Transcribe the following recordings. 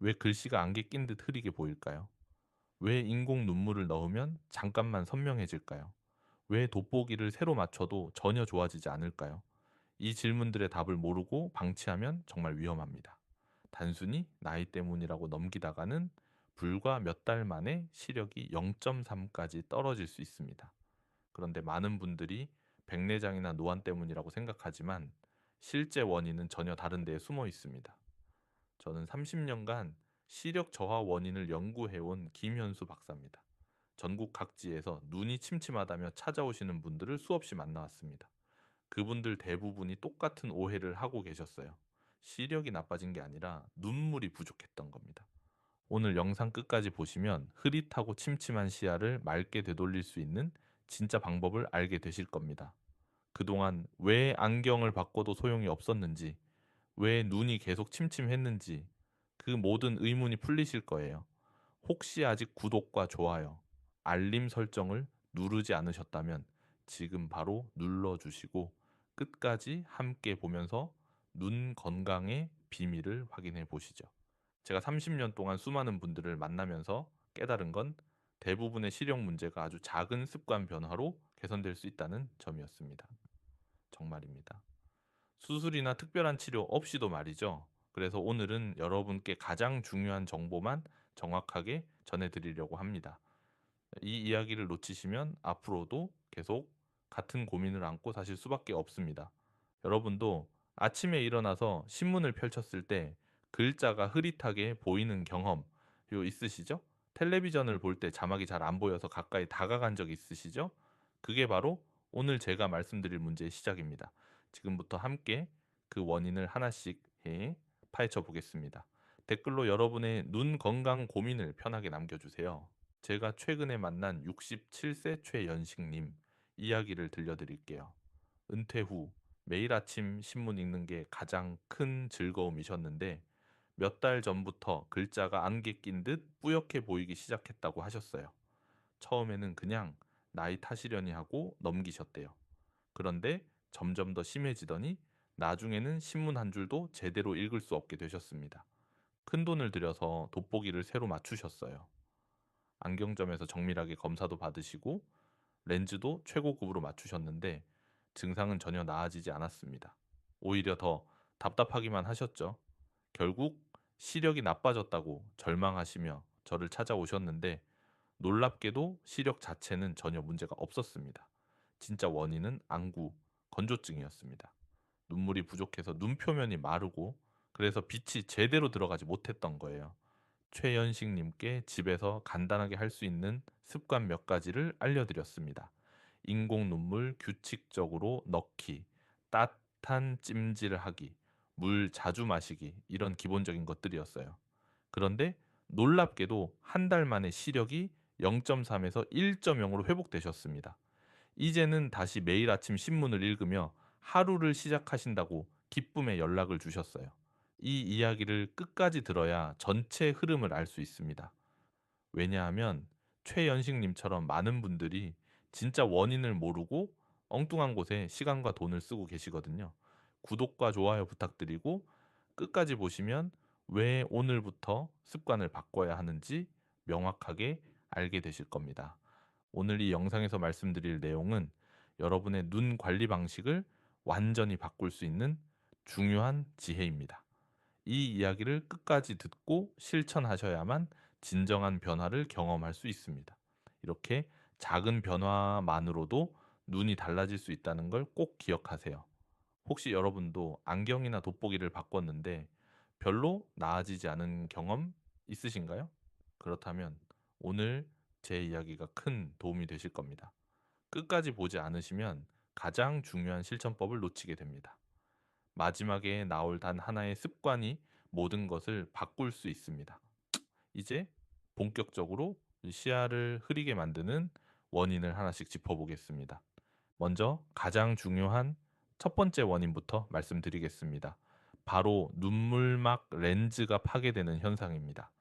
왜 글씨가 안개 낀 듯 흐리게 보일까요? 왜 인공 눈물을 넣으면 잠깐만 선명해질까요? 왜 돋보기를 새로 맞춰도 전혀 좋아지지 않을까요? 이 질문들의 답을 모르고 방치하면 정말 위험합니다. 단순히 나이 때문이라고 넘기다가는 불과 몇 달 만에 시력이 0.3까지 떨어질 수 있습니다. 그런데 많은 분들이 백내장이나 노안 때문이라고 생각하지만 실제 원인은 전혀 다른 데에 숨어 있습니다. 저는 30년간 시력 저하 원인을 연구해온 김현수 박사입니다. 전국 각지에서 눈이 침침하다며 찾아오시는 분들을 수없이 만나왔습니다. 그분들 대부분이 똑같은 오해를 하고 계셨어요. 시력이 나빠진 게 아니라 눈물이 부족했던 겁니다. 오늘 영상 끝까지 보시면 흐릿하고 침침한 시야를 맑게 되돌릴 수 있는 진짜 방법을 알게 되실 겁니다. 그동안 왜 안경을 바꿔도 소용이 없었는지, 왜 눈이 계속 침침했는지 그 모든 의문이 풀리실 거예요. 혹시 아직 구독과 좋아요, 알림 설정을 누르지 않으셨다면 지금 바로 눌러주시고 끝까지 함께 보면서 눈 건강의 비밀을 확인해 보시죠. 제가 30년 동안 수많은 분들을 만나면서 깨달은 건 대부분의 시력 문제가 아주 작은 습관 변화로 개선될 수 있다는 점이었습니다. 정말입니다. 수술이나 특별한 치료 없이도 말이죠. 그래서 오늘은 여러분께 가장 중요한 정보만 정확하게 전해드리려고 합니다. 이 이야기를 놓치시면 앞으로도 계속 같은 고민을 안고 사실 수밖에 없습니다. 여러분도 아침에 일어나서 신문을 펼쳤을 때 글자가 흐릿하게 보이는 경험 요 있으시죠? 텔레비전을 볼 때 자막이 잘 안 보여서 가까이 다가간 적 있으시죠? 그게 바로 오늘 제가 말씀드릴 문제의 시작입니다. 지금부터 함께 그 원인을 하나씩 해 파헤쳐 보겠습니다. 댓글로 여러분의 눈 건강 고민을 편하게 남겨주세요. 제가 최근에 만난 67세 최연식님 이야기를 들려드릴게요. 은퇴 후 매일 아침 신문 읽는 게 가장 큰 즐거움이셨는데 몇 달 전부터 글자가 안개 낀 듯 뿌옇게 보이기 시작했다고 하셨어요. 처음에는 그냥 나이 탓이려니 하고 넘기셨대요. 그런데 점점 더 심해지더니 나중에는 신문 한 줄도 제대로 읽을 수 없게 되셨습니다. 큰 돈을 들여서 돋보기를 새로 맞추셨어요. 안경점에서 정밀하게 검사도 받으시고 렌즈도 최고급으로 맞추셨는데 증상은 전혀 나아지지 않았습니다. 오히려 더 답답하기만 하셨죠. 결국 시력이 나빠졌다고 절망하시며 저를 찾아오셨는데 놀랍게도 시력 자체는 전혀 문제가 없었습니다. 진짜 원인은 안구, 건조증이었습니다. 눈물이 부족해서 눈 표면이 마르고 그래서 빛이 제대로 들어가지 못했던 거예요. 최연식님께 집에서 간단하게 할 수 있는 습관 몇 가지를 알려드렸습니다. 인공 눈물 규칙적으로 넣기, 따뜻한 찜질을 하기, 물 자주 마시기 이런 기본적인 것들이었어요. 그런데 놀랍게도 한 달 만에 시력이 0.3에서 1.0으로 회복되셨습니다. 이제는 다시 매일 아침 신문을 읽으며 하루를 시작하신다고 기쁨의 연락을 주셨어요. 이 이야기를 끝까지 들어야 전체 흐름을 알 수 있습니다. 왜냐하면 최연식님처럼 많은 분들이 진짜 원인을 모르고 엉뚱한 곳에 시간과 돈을 쓰고 계시거든요. 구독과 좋아요 부탁드리고 끝까지 보시면 왜 오늘부터 습관을 바꿔야 하는지 명확하게 알게 되실 겁니다. 오늘 이 영상에서 말씀드릴 내용은 여러분의 눈 관리 방식을 완전히 바꿀 수 있는 중요한 지혜입니다. 이 이야기를 끝까지 듣고 실천하셔야만 진정한 변화를 경험할 수 있습니다. 이렇게 작은 변화만으로도 눈이 달라질 수 있다는 걸 꼭 기억하세요. 혹시 여러분도 안경이나 돋보기를 바꿨는데 별로 나아지지 않은 경험 있으신가요? 그렇다면 오늘 제 이야기가 큰 도움이 되실 겁니다. 끝까지 보지 않으시면 가장 중요한 실천법을 놓치게 됩니다. 마지막에 나올 단 하나의 습관이 모든 것을 바꿀 수 있습니다. 이제 본격적으로 시야를 흐리게 만드는 원인을 하나씩 짚어보겠습니다. 먼저 가장 중요한 첫 번째 원인부터 말씀드리겠습니다. 바로 눈물막 렌즈가 파괴되는 현상입니다.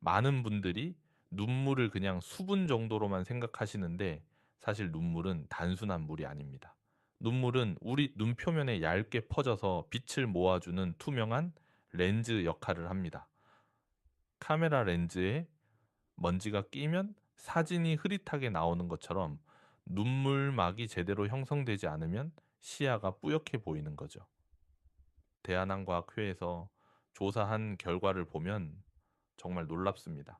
많은 분들이 눈물을 그냥 수분 정도로만 생각하시는데 사실 눈물은 단순한 물이 아닙니다. 눈물은 우리 눈 표면에 얇게 퍼져서 빛을 모아주는 투명한 렌즈 역할을 합니다. 카메라 렌즈에 먼지가 끼면 사진이 흐릿하게 나오는 것처럼 눈물막이 제대로 형성되지 않으면 시야가 뿌옇게 보이는 거죠. 대한항과학회에서 조사한 결과를 보면 정말 놀랍습니다.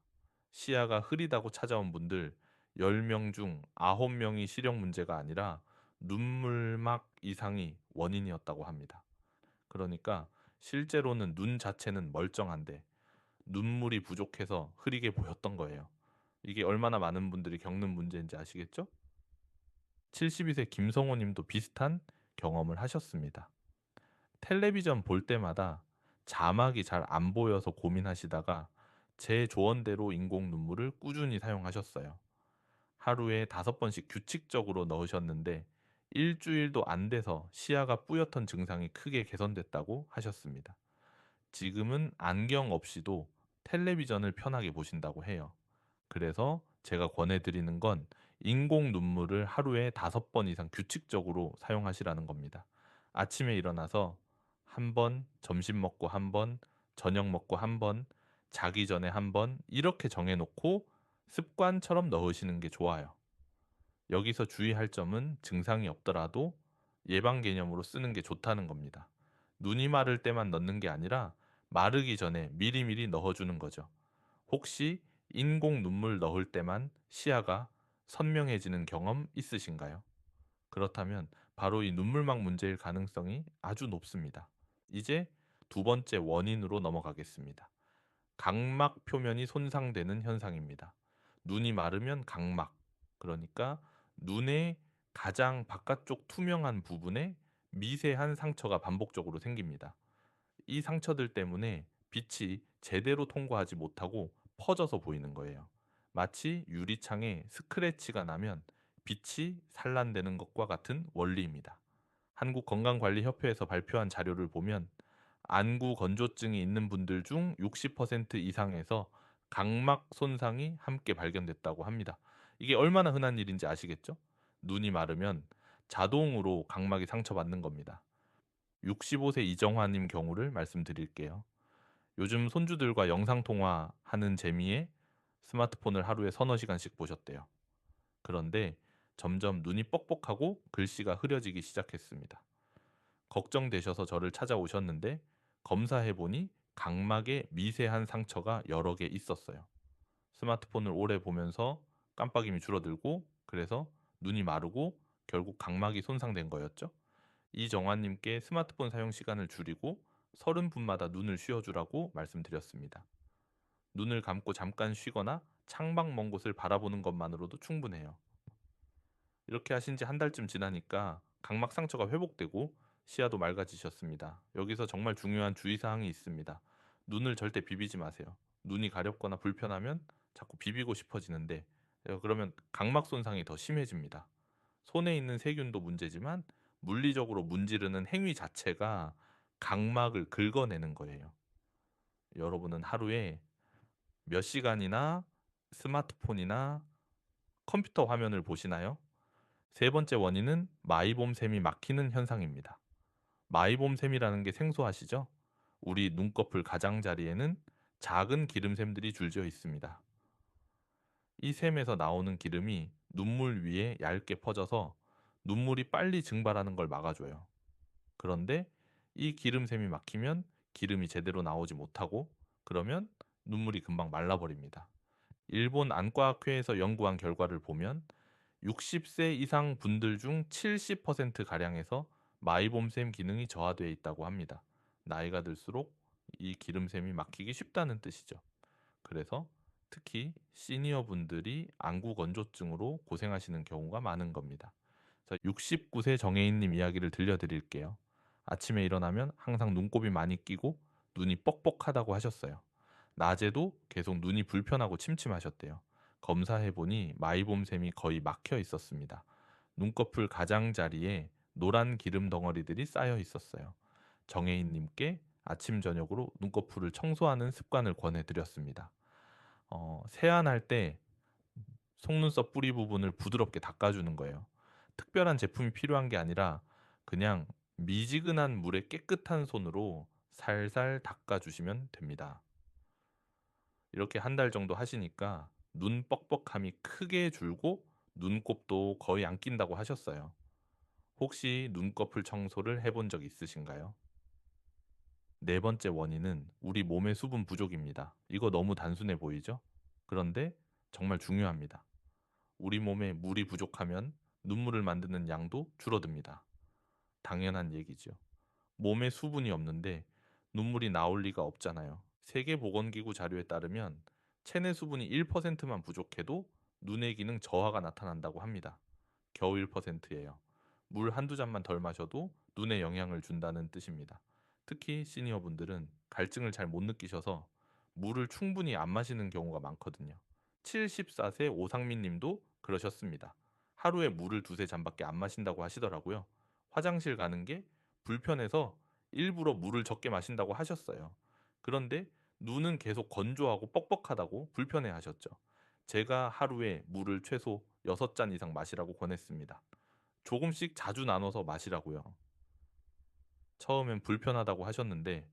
시야가 흐리다고 찾아온 분들 10명 중 9명이 시력 문제가 아니라 눈물막 이상이 원인이었다고 합니다. 그러니까 실제로는 눈 자체는 멀쩡한데 눈물이 부족해서 흐리게 보였던 거예요. 이게 얼마나 많은 분들이 겪는 문제인지 아시겠죠? 72세 김성호 님도 비슷한 경험을 하셨습니다. 텔레비전 볼 때마다 자막이 잘 안 보여서 고민하시다가 제 조언대로 인공 눈물을 꾸준히 사용하셨어요. 하루에 다섯 번씩 규칙적으로 넣으셨는데 일주일도 안 돼서 시야가 뿌옇던 증상이 크게 개선됐다고 하셨습니다. 지금은 안경 없이도 텔레비전을 편하게 보신다고 해요. 그래서 제가 권해드리는 건 인공 눈물을 하루에 다섯 번 이상 규칙적으로 사용하시라는 겁니다. 아침에 일어나서 한 번, 점심 먹고 한 번, 저녁 먹고 한 번, 자기 전에 한 번, 이렇게 정해놓고 습관처럼 넣으시는 게 좋아요. 여기서 주의할 점은 증상이 없더라도 예방 개념으로 쓰는 게 좋다는 겁니다. 눈이 마를 때만 넣는 게 아니라 마르기 전에 미리미리 넣어주는 거죠. 혹시 인공 눈물 넣을 때만 시야가 선명해지는 경험 있으신가요? 그렇다면 바로 이 눈물막 문제일 가능성이 아주 높습니다. 이제 두 번째 원인으로 넘어가겠습니다. 각막 표면이 손상되는 현상입니다. 눈이 마르면 각막, 그러니까 눈의 가장 바깥쪽 투명한 부분에 미세한 상처가 반복적으로 생깁니다. 이 상처들 때문에 빛이 제대로 통과하지 못하고 퍼져서 보이는 거예요. 마치 유리창에 스크래치가 나면 빛이 산란되는 것과 같은 원리입니다. 한국건강관리협회에서 발표한 자료를 보면 안구 건조증이 있는 분들 중 60% 이상에서 각막 손상이 함께 발견됐다고 합니다. 이게 얼마나 흔한 일인지 아시겠죠? 눈이 마르면 자동으로 각막이 상처받는 겁니다. 65세 이정화님 경우를 말씀드릴게요. 요즘 손주들과 영상통화하는 재미에 스마트폰을 하루에 서너 시간씩 보셨대요. 그런데 점점 눈이 뻑뻑하고 글씨가 흐려지기 시작했습니다. 걱정되셔서 저를 찾아오셨는데 검사해 보니 각막에 미세한 상처가 여러 개 있었어요. 스마트폰을 오래 보면서 깜빡임이 줄어들고 그래서 눈이 마르고 결국 각막이 손상된 거였죠. 이정환님께 스마트폰 사용 시간을 줄이고 30분마다 눈을 쉬어주라고 말씀드렸습니다. 눈을 감고 잠깐 쉬거나 창밖 먼 곳을 바라보는 것만으로도 충분해요. 이렇게 하신 지 한 달쯤 지나니까 각막 상처가 회복되고 시야도 맑아지셨습니다. 여기서 정말 중요한 주의사항이 있습니다. 눈을 절대 비비지 마세요. 눈이 가렵거나 불편하면 자꾸 비비고 싶어지는데 그러면 각막 손상이 더 심해집니다. 손에 있는 세균도 문제지만 물리적으로 문지르는 행위 자체가 각막을 긁어내는 거예요. 여러분은 하루에 몇 시간이나 스마트폰이나 컴퓨터 화면을 보시나요? 세 번째 원인은 마이봄샘이 막히는 현상입니다. 마이봄샘이라는 게 생소하시죠? 우리 눈꺼풀 가장자리에는 작은 기름샘들이 줄지어 있습니다. 이 샘에서 나오는 기름이 눈물 위에 얇게 퍼져서 눈물이 빨리 증발하는 걸 막아줘요. 그런데 이 기름샘이 막히면 기름이 제대로 나오지 못하고 그러면 눈물이 금방 말라버립니다. 일본 안과학회에서 연구한 결과를 보면 60세 이상 분들 중 70%가량에서 마이봄샘 기능이 저하되어 있다고 합니다. 나이가 들수록 이 기름샘이 막히기 쉽다는 뜻이죠. 그래서 특히 시니어 분들이 안구 건조증으로 고생하시는 경우가 많은 겁니다. 69세 정혜인님 이야기를 들려드릴게요. 아침에 일어나면 항상 눈곱이 많이 끼고 눈이 뻑뻑하다고 하셨어요. 낮에도 계속 눈이 불편하고 침침하셨대요. 검사해보니 마이봄샘이 거의 막혀 있었습니다. 눈꺼풀 가장자리에 노란 기름 덩어리들이 쌓여 있었어요. 정혜인님께 아침 저녁으로 눈꺼풀을 청소하는 습관을 권해드렸습니다. 어, 세안할 때 속눈썹 뿌리 부분을 부드럽게 닦아주는 거예요. 특별한 제품이 필요한 게 아니라 그냥 미지근한 물에 깨끗한 손으로 살살 닦아주시면 됩니다. 이렇게 한 달 정도 하시니까 눈 뻑뻑함이 크게 줄고 눈곱도 거의 안 낀다고 하셨어요. 혹시 눈꺼풀 청소를 해본 적 있으신가요? 네 번째 원인은 우리 몸의 수분 부족입니다. 이거 너무 단순해 보이죠? 그런데 정말 중요합니다. 우리 몸에 물이 부족하면 눈물을 만드는 양도 줄어듭니다. 당연한 얘기죠. 몸에 수분이 없는데 눈물이 나올 리가 없잖아요. 세계보건기구 자료에 따르면 체내 수분이 1%만 부족해도 눈의 기능 저하가 나타난다고 합니다. 겨우 1%예요. 물 한두 잔만 덜 마셔도 눈에 영향을 준다는 뜻입니다. 특히 시니어분들은 갈증을 잘 못 느끼셔서 물을 충분히 안 마시는 경우가 많거든요. 74세 오상민 님도 그러셨습니다. 하루에 물을 두세 잔밖에 안 마신다고 하시더라고요. 화장실 가는 게 불편해서 일부러 물을 적게 마신다고 하셨어요. 그런데 눈은 계속 건조하고 뻑뻑하다고 불편해 하셨죠. 제가 하루에 물을 최소 6잔 이상 마시라고 권했습니다. 조금씩 자주 나눠서 마시라고요. 처음엔 불편하다고 하셨는데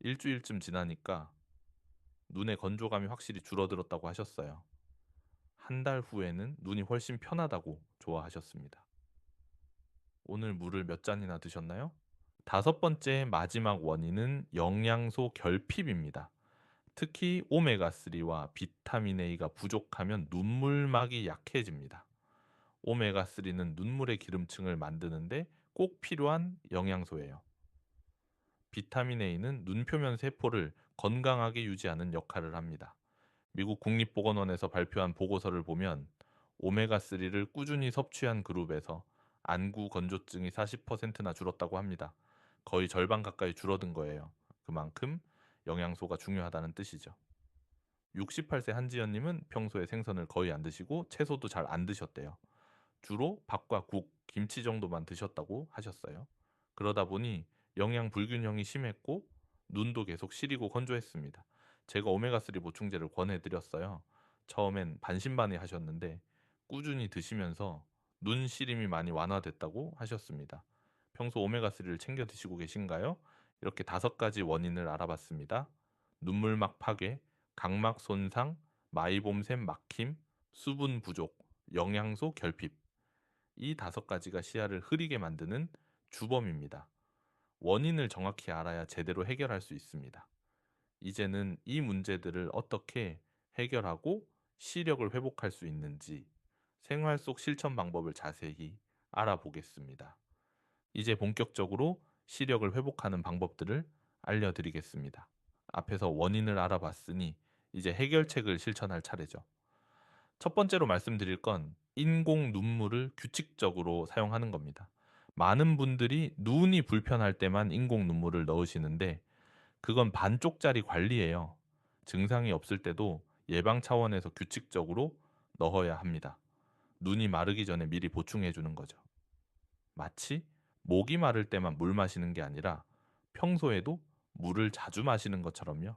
일주일쯤 지나니까 눈의 건조감이 확실히 줄어들었다고 하셨어요. 한 달 후에는 눈이 훨씬 편하다고 좋아하셨습니다. 오늘 물을 몇 잔이나 드셨나요? 다섯 번째 마지막 원인은 영양소 결핍입니다. 특히 오메가3와 비타민 A가 부족하면 눈물막이 약해집니다. 오메가3는 눈물의 기름층을 만드는데 꼭 필요한 영양소예요. 비타민 A는 눈 표면 세포를 건강하게 유지하는 역할을 합니다. 미국 국립보건원에서 발표한 보고서를 보면 오메가3를 꾸준히 섭취한 그룹에서 안구 건조증이 40%나 줄었다고 합니다. 거의 절반 가까이 줄어든 거예요. 그만큼 영양소가 중요하다는 뜻이죠. 68세 한지연님은 평소에 생선을 거의 안 드시고 채소도 잘 안 드셨대요. 주로 밥과 국, 김치 정도만 드셨다고 하셨어요. 그러다 보니 영양 불균형이 심했고 눈도 계속 시리고 건조했습니다. 제가 오메가3 보충제를 권해드렸어요. 처음엔 반신반의 하셨는데 꾸준히 드시면서 눈 시림이 많이 완화됐다고 하셨습니다. 평소 오메가3를 챙겨 드시고 계신가요? 이렇게 다섯 가지 원인을 알아봤습니다. 눈물막 파괴, 각막 손상, 마이봄샘 막힘, 수분 부족, 영양소 결핍. 이 다섯 가지가 시야를 흐리게 만드는 주범입니다. 원인을 정확히 알아야 제대로 해결할 수 있습니다. 이제는 이 문제들을 어떻게 해결하고 시력을 회복할 수 있는지 생활 속 실천 방법을 자세히 알아보겠습니다. 이제 본격적으로 시력을 회복하는 방법들을 알려드리겠습니다. 앞에서 원인을 알아봤으니 이제 해결책을 실천할 차례죠. 첫 번째로 말씀드릴 건 인공 눈물을 규칙적으로 사용하는 겁니다. 많은 분들이 눈이 불편할 때만 인공 눈물을 넣으시는데 그건 반쪽짜리 관리예요. 증상이 없을 때도 예방 차원에서 규칙적으로 넣어야 합니다. 눈이 마르기 전에 미리 보충해 주는 거죠. 마치 목이 마를 때만 물 마시는 게 아니라 평소에도 물을 자주 마시는 것처럼요.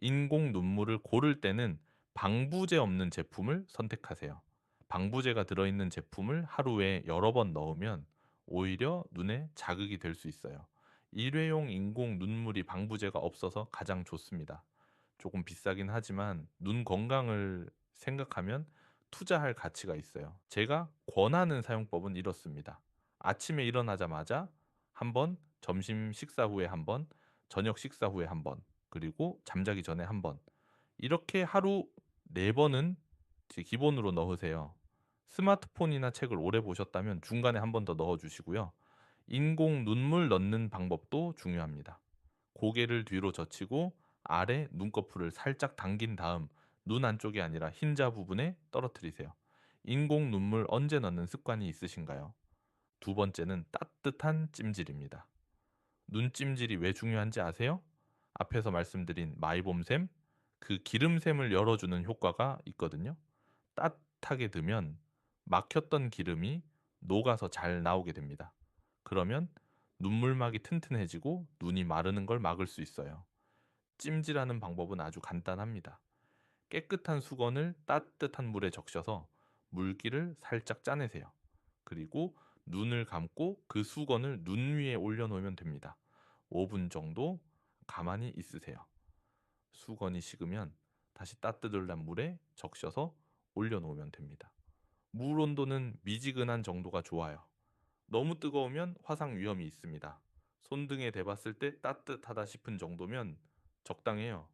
인공 눈물을 고를 때는 방부제 없는 제품을 선택하세요. 방부제가 들어있는 제품을 하루에 여러 번 넣으면 오히려 눈에 자극이 될 수 있어요. 일회용 인공 눈물이 방부제가 없어서 가장 좋습니다. 조금 비싸긴 하지만 눈 건강을 생각하면 투자할 가치가 있어요. 제가 권하는 사용법은 이렇습니다. 아침에 일어나자마자 한 번, 점심 식사 후에 한 번, 저녁 식사 후에 한 번, 그리고 잠자기 전에 한 번. 이렇게 하루 네 번은 기본으로 넣으세요. 스마트폰이나 책을 오래 보셨다면 중간에 한번더 넣어 주시고요. 인공 눈물 넣는 방법도 중요합니다. 고개를 뒤로 젖히고 아래 눈꺼풀을 살짝 당긴 다음 눈 안쪽이 아니라 흰자 부분에 떨어뜨리세요. 인공 눈물 언제 넣는 습관이 있으신가요? 두 번째는 따뜻한 찜질입니다. 눈찜질이 왜 중요한지 아세요? 앞에서 말씀드린 마이봄샘, 그 기름샘을 열어 주는 효과가 있거든요. 따뜻하게 두면 막혔던 기름이 녹아서 잘 나오게 됩니다. 그러면 눈물막이 튼튼해지고 눈이 마르는 걸 막을 수 있어요. 찜질하는 방법은 아주 간단합니다. 깨끗한 수건을 따뜻한 물에 적셔서 물기를 살짝 짜내세요. 그리고 눈을 감고 그 수건을 눈 위에 올려놓으면 됩니다. 5분 정도 가만히 있으세요. 수건이 식으면 다시 따뜻한 물에 적셔서 올려놓으면 됩니다. 물 온도는 미지근한 정도가 좋아요. 너무 뜨거우면 화상 위험이 있습니다. 손등에 대봤을 때 따뜻하다 싶은 정도면 적당해요.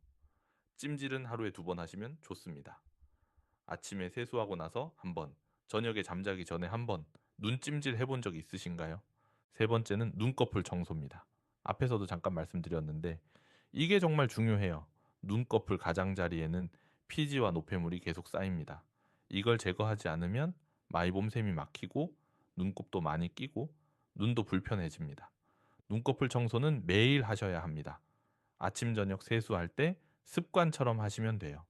찜질은 하루에 두 번 하시면 좋습니다. 아침에 세수하고 나서 한 번, 저녁에 잠자기 전에 한 번, 눈찜질 해본 적 있으신가요? 세 번째는 눈꺼풀 청소입니다. 앞에서도 잠깐 말씀드렸는데 이게 정말 중요해요. 눈꺼풀 가장자리에는 피지와 노폐물이 계속 쌓입니다. 이걸 제거하지 않으면 마이봄샘이 막히고 눈곱도 많이 끼고 눈도 불편해집니다. 눈꺼풀 청소는 매일 하셔야 합니다. 아침 저녁 세수할 때 습관처럼 하시면 돼요.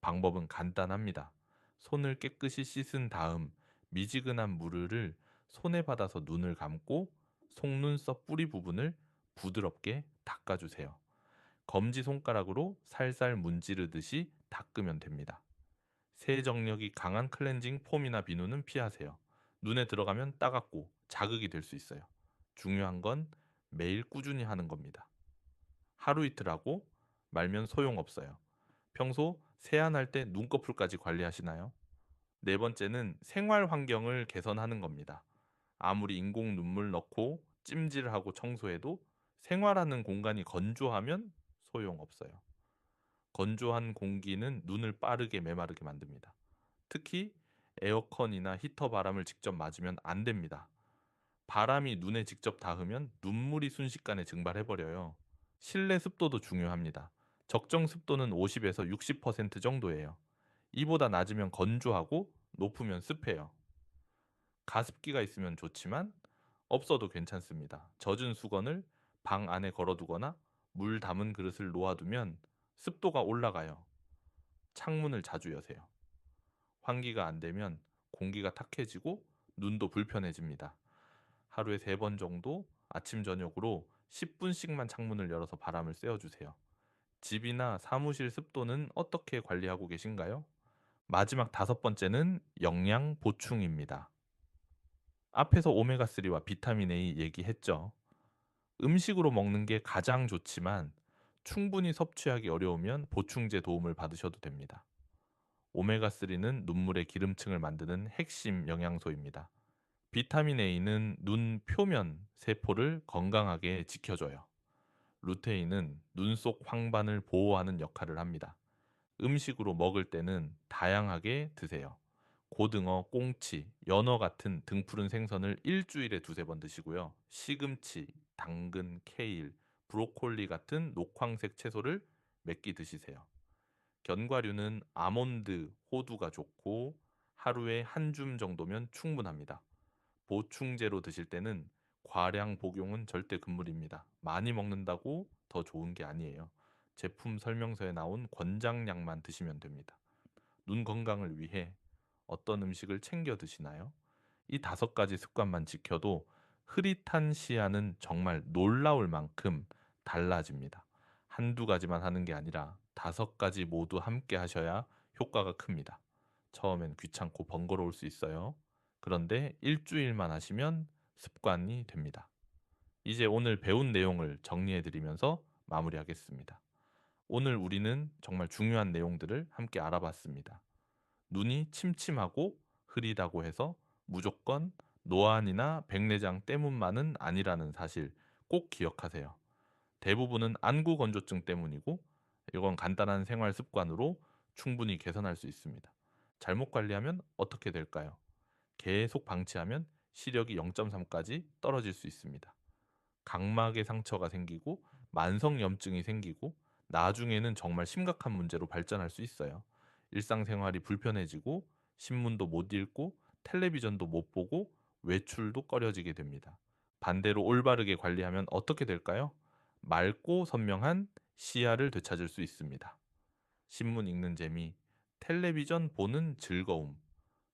방법은 간단합니다. 손을 깨끗이 씻은 다음 미지근한 물을 손에 받아서 눈을 감고 속눈썹 뿌리 부분을 부드럽게 닦아주세요. 검지 손가락으로 살살 문지르듯이 닦으면 됩니다. 세정력이 강한 클렌징 폼이나 비누는 피하세요. 눈에 들어가면 따갑고 자극이 될 수 있어요. 중요한 건 매일 꾸준히 하는 겁니다. 하루 이틀 하고 말면 소용없어요. 평소 세안할 때 눈꺼풀까지 관리하시나요? 네 번째는 생활 환경을 개선하는 겁니다. 아무리 인공 눈물 넣고 찜질하고 청소해도 생활하는 공간이 건조하면 소용없어요. 건조한 공기는 눈을 빠르게 메마르게 만듭니다. 특히 에어컨이나 히터 바람을 직접 맞으면 안 됩니다. 바람이 눈에 직접 닿으면 눈물이 순식간에 증발해버려요. 실내 습도도 중요합니다. 적정 습도는 50에서 60% 정도예요. 이보다 낮으면 건조하고 높으면 습해요. 가습기가 있으면 좋지만 없어도 괜찮습니다. 젖은 수건을 방 안에 걸어두거나 물 담은 그릇을 놓아두면 습도가 올라가요. 창문을 자주 여세요. 환기가 안 되면 공기가 탁해지고 눈도 불편해집니다. 하루에 세 번 정도 아침 저녁으로 10분씩만 창문을 열어서 바람을 쐬어 주세요. 집이나 사무실 습도는 어떻게 관리하고 계신가요? 마지막 다섯 번째는 영양 보충입니다. 앞에서 오메가3와 비타민 A 얘기했죠. 음식으로 먹는 게 가장 좋지만 충분히 섭취하기 어려우면 보충제 도움을 받으셔도 됩니다. 오메가3는 눈물의 기름층을 만드는 핵심 영양소입니다. 비타민 A는 눈 표면 세포를 건강하게 지켜줘요. 루테인은 눈 속 황반을 보호하는 역할을 합니다. 음식으로 먹을 때는 다양하게 드세요. 고등어, 꽁치, 연어 같은 등푸른 생선을 일주일에 두세 번 드시고요. 시금치, 당근, 케일, 브로콜리 같은 녹황색 채소를 몇 끼 드시세요. 견과류는 아몬드, 호두가 좋고 하루에 한 줌 정도면 충분합니다. 보충제로 드실 때는 과량 복용은 절대 금물입니다. 많이 먹는다고 더 좋은 게 아니에요. 제품 설명서에 나온 권장량만 드시면 됩니다. 눈 건강을 위해 어떤 음식을 챙겨 드시나요? 이 다섯 가지 습관만 지켜도 흐릿한 시야는 정말 놀라울 만큼 달라집니다. 한두 가지만 하는 게 아니라 다섯 가지 모두 함께 하셔야 효과가 큽니다. 처음엔 귀찮고 번거로울 수 있어요. 그런데 일주일만 하시면 습관이 됩니다. 이제 오늘 배운 내용을 정리해 드리면서 마무리하겠습니다. 오늘 우리는 정말 중요한 내용들을 함께 알아봤습니다. 눈이 침침하고 흐리다고 해서 무조건 노안이나 백내장 때문만은 아니라는 사실 꼭 기억하세요. 대부분은 안구 건조증 때문이고 이건 간단한 생활 습관으로 충분히 개선할 수 있습니다. 잘못 관리하면 어떻게 될까요? 계속 방치하면 시력이 0.3까지 떨어질 수 있습니다. 각막에 상처가 생기고 만성 염증이 생기고 나중에는 정말 심각한 문제로 발전할 수 있어요. 일상생활이 불편해지고 신문도 못 읽고 텔레비전도 못 보고 외출도 꺼려지게 됩니다. 반대로 올바르게 관리하면 어떻게 될까요? 맑고 선명한 시야를 되찾을 수 있습니다. 신문 읽는 재미, 텔레비전 보는 즐거움,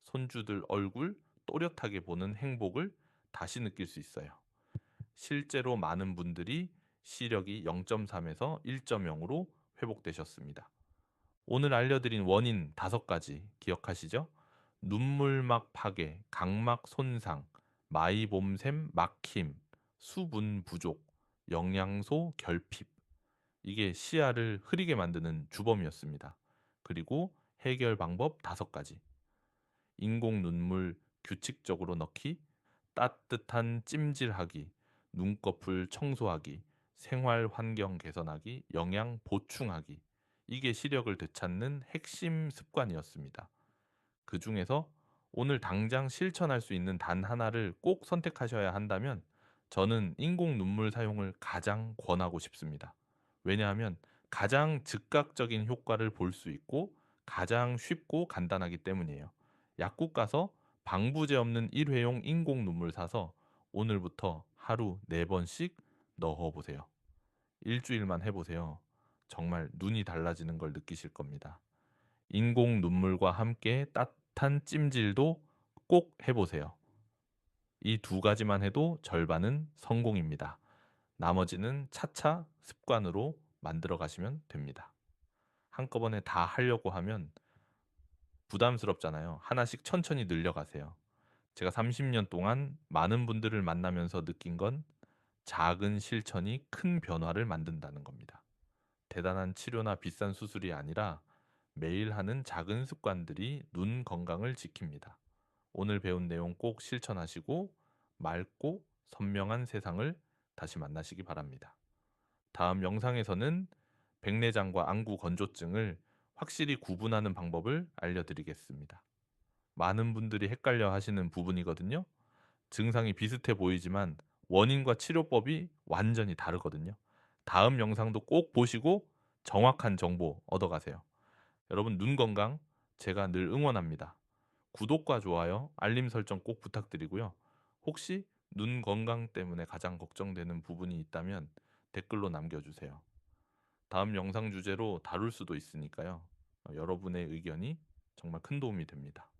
손주들 얼굴 또렷하게 보는 행복을 다시 느낄 수 있어요. 실제로 많은 분들이 시력이 0.3에서 1.0으로 회복되셨습니다. 오늘 알려드린 원인 다섯 가지 기억하시죠? 눈물막 파괴, 각막 손상, 마이봄샘 막힘, 수분 부족, 영양소 결핍. 이게 시야를 흐리게 만드는 주범이었습니다. 그리고 해결 방법 다섯 가지. 인공 눈물 규칙적으로 넣기, 따뜻한 찜질하기, 눈꺼풀 청소하기, 생활 환경 개선하기, 영양 보충하기. 이게 시력을 되찾는 핵심 습관이었습니다. 그 중에서 오늘 당장 실천할 수 있는 단 하나를 꼭 선택하셔야 한다면 저는 인공 눈물 사용을 가장 권하고 싶습니다. 왜냐하면 가장 즉각적인 효과를 볼 수 있고 가장 쉽고 간단하기 때문이에요. 약국 가서 방부제 없는 일회용 인공 눈물 사서 오늘부터 하루 네 번씩 넣어 보세요. 일주일만 해보세요. 정말 눈이 달라지는 걸 느끼실 겁니다. 인공 눈물과 함께 따뜻한 찜질도 꼭 해보세요. 이 두 가지만 해도 절반은 성공입니다. 나머지는 차차 습관으로 만들어 가시면 됩니다. 한꺼번에 다 하려고 하면 부담스럽잖아요. 하나씩 천천히 늘려가세요. 제가 30년 동안 많은 분들을 만나면서 느낀 건 작은 실천이 큰 변화를 만든다는 겁니다. 대단한 치료나 비싼 수술이 아니라 매일 하는 작은 습관들이 눈 건강을 지킵니다. 오늘 배운 내용 꼭 실천하시고 맑고 선명한 세상을 다시 만나시기 바랍니다. 다음 영상에서는 백내장과 안구 건조증을 확실히 구분하는 방법을 알려드리겠습니다. 많은 분들이 헷갈려 하시는 부분이거든요. 증상이 비슷해 보이지만 원인과 치료법이 완전히 다르거든요. 다음 영상도 꼭 보시고 정확한 정보 얻어가세요. 여러분 눈 건강 제가 늘 응원합니다. 구독과 좋아요, 알림 설정 꼭 부탁드리고요. 혹시 눈 건강 때문에 가장 걱정되는 부분이 있다면 댓글로 남겨주세요. 다음 영상 주제로 다룰 수도 있으니까요. 어, 여러분의 의견이 정말 큰 도움이 됩니다.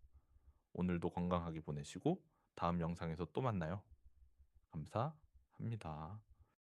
오늘도 건강하게 보내시고 다음 영상에서 또 만나요. 감사합니다.